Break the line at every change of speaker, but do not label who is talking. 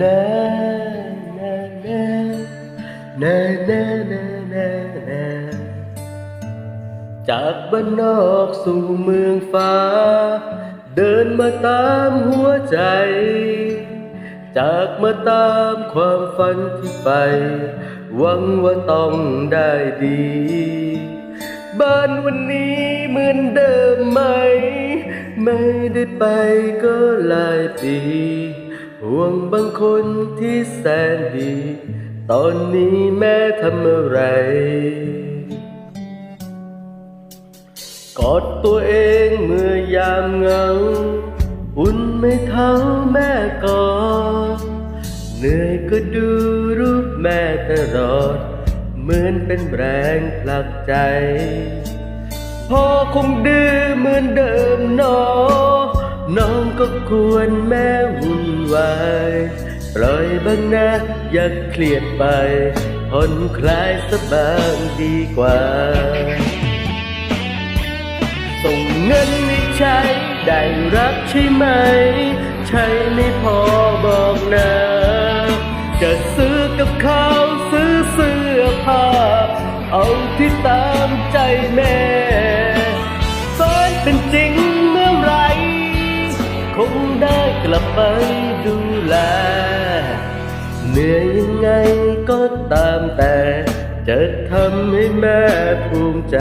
นานานานานานานานาจากบ้านนอกสู่เมืองฟ้า เดินมาตามหัวใจ จากมาตามความฝันที่ไป หวังว่าต้องได้ดี บ้านวันนี้เหมือนเดิมไหม ไม่ได้ไปก็หลายปี ห่วงบางคนที่แสนดี ตอนนี้แม่ทำอะไร กอดตัวเองเมื่อยามเหงา อุ่นไม่เท่าแม่กอดเหนื่อยก็ดูรูปแม่ตลอด เหมือนเป็นแรงผลักใจพ่อคงดื้อเหมือนเดิมเนอ น้องก็ควรแม่วุ่นวายปล่อยบ้างนะอย่าเครียดไปผ่อนคลายสบางดีกว่า ส่งเงินให้ใช้ได้รักใช่ไหม ใช่ไม่พอบอกนะ จะซื้อกับข้าวซื้อเสื้อผ้า เอาที่ตามใจแม่ กลับไปดูแลเหนื่อยยังไงก็ตามแต่ จะทำให้แม่ภูมิใจ